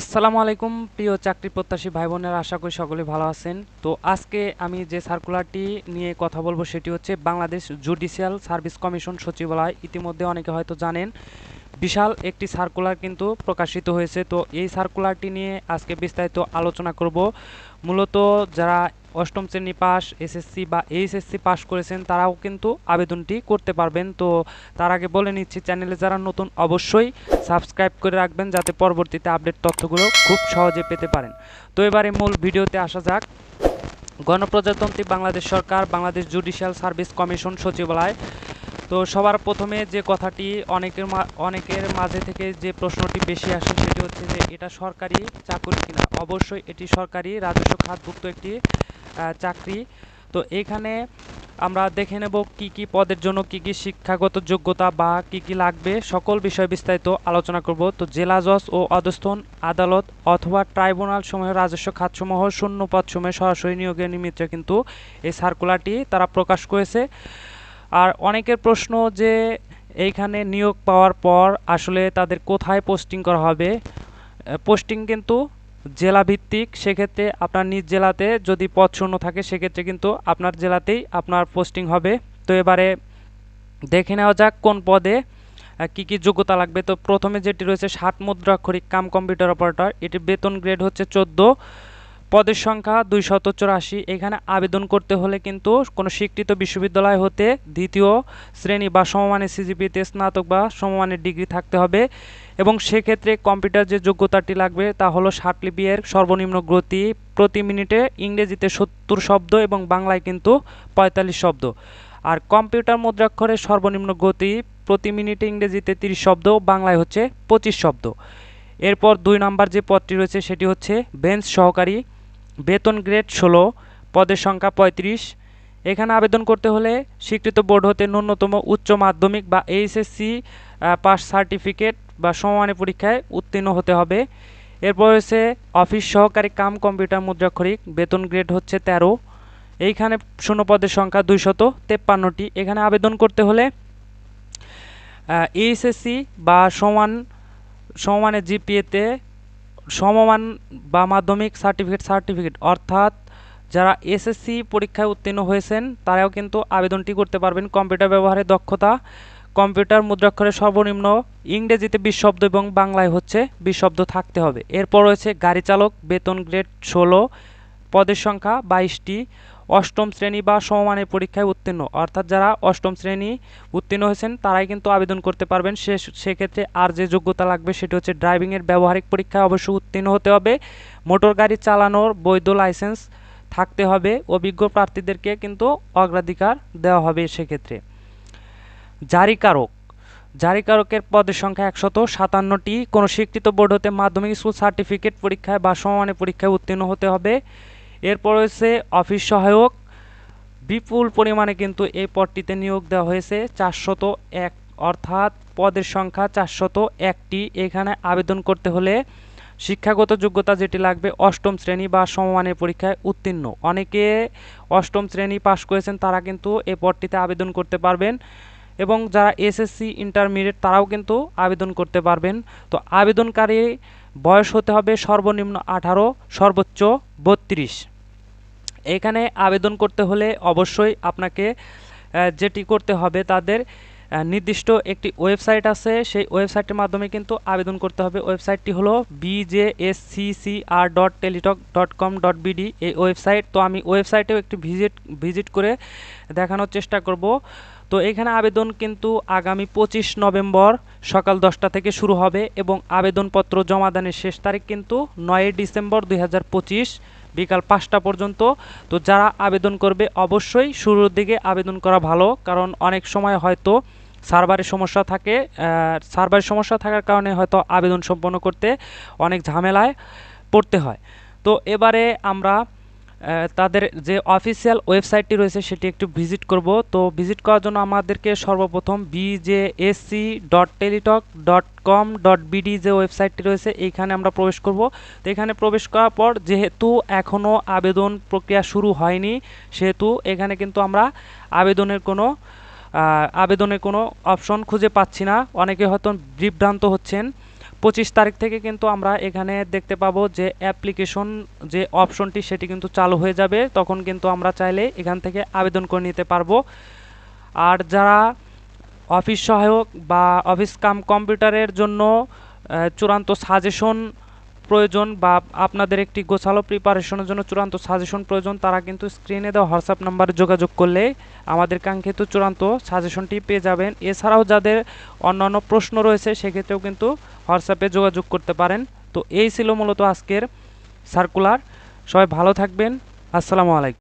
আসসালামু আলাইকুম, প্রিয় চাকরি প্রত্যাশী ভাই বোনেরা আশা করি সকলে ভালো আছেন। তো আজকে আমি যে সার্কুলারটি নিয়ে কথা বলব সেটি হচ্ছে বাংলাদেশ জুডিশিয়াল সার্ভিস কমিশন সচিবালয়। ইতিমধ্যে অনেকে হয়তো জানেন বিশাল একটি সার্কুলার কিন্তু প্রকাশিত হয়েছে। তো এই সার্কুলারটি নিয়ে আজকে বিস্তারিত আলোচনা করব। মূলত যারা অষ্টম শ্রেণি পাস, এসএসসি বা এইচএসসি পাস করেছেন, তারাও কিন্তু আবেদনটি করতে পারবেন। তো তার আগে বলে নিচ্ছি, চ্যানেলে যারা নতুন, অবশ্যই সাবস্ক্রাইব করে রাখবেন যাতে পরবর্তীতে আপডেট তথ্যগুলো খুব সহজে পেতে পারেন। তো এবারে মূল ভিডিওতে আসা যাক। গণপ্রজাতন্ত্রী বাংলাদেশ সরকার, বাংলাদেশ জুডিশিয়াল সার্ভিস কমিশন সচিবালয় তো সবার প্রথমে যে কথাটি অনেকের অনেকের মাঝে থেকে যে প্রশ্নটি বেশি আসে সেটি হচ্ছে যে, এটা সরকারি চাকরি কিনা? অবশ্যই এটি সরকারি, রাজস্ব খাতভুক্ত একটি চাকরি। তো এখানে আমরা দেখে নেব কি কি পদের জন্য কি কি শিক্ষাগত যোগ্যতা বা কি কি লাগবে। সকল বিষয় বিস্তারিত আলোচনা করব। তো জেলা জজ ও অধস্থন আদালত অথবা ট্রাইব্যুনাল সমূহ রাজস্ব খাতসমূহ শূন্য পদ সময়ে সরাসরি নিয়োগের নিমিত্তে কিন্তু এই সার্কুলারটি তারা প্রকাশ করেছে। আর অনেকের প্রশ্ন যে এইখানে নিয়োগ পাওয়ার পর আসলে তাদের কোথায় পোস্টিং করা হবে? পোস্টিং কিন্তু জেলা ভিত্তিক সেক্ষেত্রে আপনার নিজ জেলাতে যদি পদ শূন্য থাকে, সেক্ষেত্রে কিন্তু আপনার জেলাতেই আপনার পোস্টিং হবে। তো এবারে দেখে নেওয়া যাক কোন পদে কি কি যোগ্যতা লাগবে। তো প্রথমে যেটি রয়েছে, ষাট মুদ্রাক্ষরিক কাম কম্পিউটার অপারেটর এটির বেতন গ্রেড হচ্ছে চোদ্দ। পদের সংখ্যা দুইশত চুরাশি। এখানে আবেদন করতে হলে কিন্তু কোনো স্বীকৃত বিশ্ববিদ্যালয় হতে দ্বিতীয় শ্রেণি বা সমমানের সিজিপিতে স্নাতক বা সমমানের ডিগ্রি থাকতে হবে এবং সেক্ষেত্রে কম্পিউটার যে যোগ্যতাটি লাগবে তা হলো ষাট লিপি সর্বনিম্ন গতি প্রতি মিনিটে ইংরেজিতে সত্তর শব্দ এবং বাংলায় কিন্তু পঁয়তাল্লিশ শব্দ। আর কম্পিউটার মুদ্রাক্ষরের সর্বনিম্ন গতি প্রতি মিনিটে ইংরেজিতে তিরিশ শব্দ, বাংলায় হচ্ছে পঁচিশ শব্দ। এরপর দুই নাম্বার যে পদটি রয়েছে সেটি হচ্ছে বেঞ্চ সহকারী বেতন গ্রেড ষোলো, পদের সংখ্যা পঁয়ত্রিশ। এখানে আবেদন করতে হলে স্বীকৃত বোর্ড হতে ন্যূনতম উচ্চ মাধ্যমিক বা এইচএসসি পাস সার্টিফিকেট বা সমমানের পরীক্ষায় উত্তীর্ণ হতে হবে। এরপর হচ্ছে অফিস সহকারী কাম, কম্পিউটার, মুদ্রাক্ষরিক। বেতন গ্রেড হচ্ছে তেরো। এইখানে শূন্য পদের সংখ্যা দুইশত তেপ্পান্নটি। এখানে আবেদন করতে হলে এইচএসসি বা সমান সমমানের জিপিএতে সমমান বা মাধ্যমিক সার্টিফিকেট সার্টিফিকেট অর্থাৎ যারা এসএসসি পরীক্ষায় উত্তীর্ণ হয়েছেন, তারাও কিন্তু আবেদনটি করতে পারবেন। কম্পিউটার ব্যবহারে দক্ষতা, কম্পিউটার মুদ্রাক্ষরের সর্বনিম্ন ইংরেজিতে বিশ শব্দ এবং বাংলায় হচ্ছে বিশ শব্দ থাকতে হবে। এরপর রয়েছে গাড়ি চালক, বেতন গ্রেড ষোলো পদের সংখ্যা বাইশটি। অষ্টম শ্রেণি বা সমমানের পরীক্ষায় উত্তীর্ণ। অর্থাৎ যারা অষ্টম শ্রেণি উত্তীর্ণ হয়েছেন, তারাই কিন্তু আবেদন করতে পারবেন। সে সেক্ষেত্রে আর যে যোগ্যতা লাগবে, সেটি হচ্ছে ড্রাইভিংয়ের ব্যবহারিক পরীক্ষায় অবশ্যই উত্তীর্ণ হতে হবে। মোটর গাড়ি চালানোর বৈধ লাইসেন্স থাকতে হবে। অভিজ্ঞ প্রার্থীদেরকে কিন্তু অগ্রাধিকার দেওয়া হবে সেক্ষেত্রে। জারিকারক। জারিকারকের পদের সংখ্যা একশত সাতান্নটি। কোনো স্বীকৃত বোর্ড হতে মাধ্যমিক স্কুল সার্টিফিকেট পরীক্ষায় বা সমমানের পরীক্ষায় উত্তীর্ণ হতে হবে। এরপর রয়েছে অফিস সহায়ক। বিপুল পরিমাণে কিন্তু এই পদটিতে নিয়োগ দেওয়া হয়েছে, চারশত এক। অর্থাৎ পদের সংখ্যা চারশত একটি। এখানে আবেদন করতে হলে শিক্ষাগত যোগ্যতা যেটি লাগবে অষ্টম শ্রেণি বা সমমানের পরীক্ষায় উত্তীর্ণ। অনেকে অষ্টম শ্রেণি পাশ করেছেন, তারা কিন্তু এই পদটিতে আবেদন করতে পারবেন এবং যারা এসএসসি, ইন্টারমিডিয়েট, তারাও কিন্তু আবেদন করতে পারবেন। তো আবেদনকারী বয়স হতে হবে সর্বনিম্ন আঠারো, সর্বোচ্চ বত্রিশ। এখানে আবেদন করতে হলে অবশ্যই আপনাকে যেটি করতে হবে তাদের নির্দিষ্ট একটি ওয়েবসাইট আছে। সেই ওয়েবসাইটের মাধ্যমে কিন্তু আবেদন করতে হবে। ওয়েবসাইটটি হলো BJSCCR dot teletalk dot com dot BD এই ওয়েবসাইট, তো আমি ওয়েবসাইটেও একটি ভিজিট ভিজিট করে দেখানোর চেষ্টা করব। তো এখানে আবেদন কিন্তু আগামী পঁচিশ নভেম্বর সকাল দশটা থেকে শুরু হবে এবং আবেদনপত্র জমা জমাদানের শেষ তারিখ কিন্তু নয়ই ডিসেম্বর দুই হাজার পঁচিশ বিকাল পাঁচটা পর্যন্ত। তো যারা আবেদন করবে অবশ্যই শুরুর দিকে আবেদন করা ভালো, কারণ অনেক সময় হয়তো সার্ভারের সমস্যা থাকে সার্ভারের সমস্যা থাকার কারণে হয়তো আবেদন সম্পন্ন করতে অনেক ঝামেলায় পড়তে হয়। তো এবারে আমরা তাদের যে অফিসিয়াল ওয়েবসাইটটি রয়েছে সেটি একটু ভিজিট করব। তো ভিজিট করার জন্য আমাদেরকে সর্বপ্রথম BJSC dot teletalk dot com dot BD যে ওয়েবসাইটটি রয়েছে, এইখানে আমরা প্রবেশ করব। তো এখানে প্রবেশ করার পর যেহেতু এখনও আবেদন প্রক্রিয়া শুরু হয়নি, সেহেতু এখানে কিন্তু আমরা আবেদনের কোনো আবেদনের কোনো অপশন খুঁজে পাচ্ছি না। অনেকে হয়তো বিভ্রান্ত হচ্ছেন। পঁচিশ তারিখ থেকে কিন্তু আমরা এখানে দেখতে পাবো যে অ্যাপ্লিকেশন যে অপশনটি সেটি কিন্তু চালু হয়ে যাবে। তখন কিন্তু আমরা চাইলে এখান থেকে আবেদন করে নিতে পারব। আর যারা অফিস সহায়ক বা অফিস কাম কম্পিউটারের জন্য চূড়ান্ত সাজেশন প্রয়োজন বা আপনাদের একটি গোছালো প্রিপারেশনের জন্য চূড়ান্ত সাজেশন প্রয়োজন, তারা কিন্তু স্ক্রিনে দেওয়া হোয়াটসঅ্যাপ নাম্বারে যোগাযোগ করলে আমাদের কাঙ্ক্ষিত চূড়ান্ত সাজেশনটি পেয়ে যাবেন। এছাড়াও যাদের অন্যান্য প্রশ্ন রয়েছে, সেক্ষেত্রেও কিন্তু হোয়াটসঅ্যাপে যোগাযোগ করতে পারেন। তো এই ছিল মূলত আজকের সার্কুলার সবাই ভালো থাকবেন। আসসালামু আলাইকুম।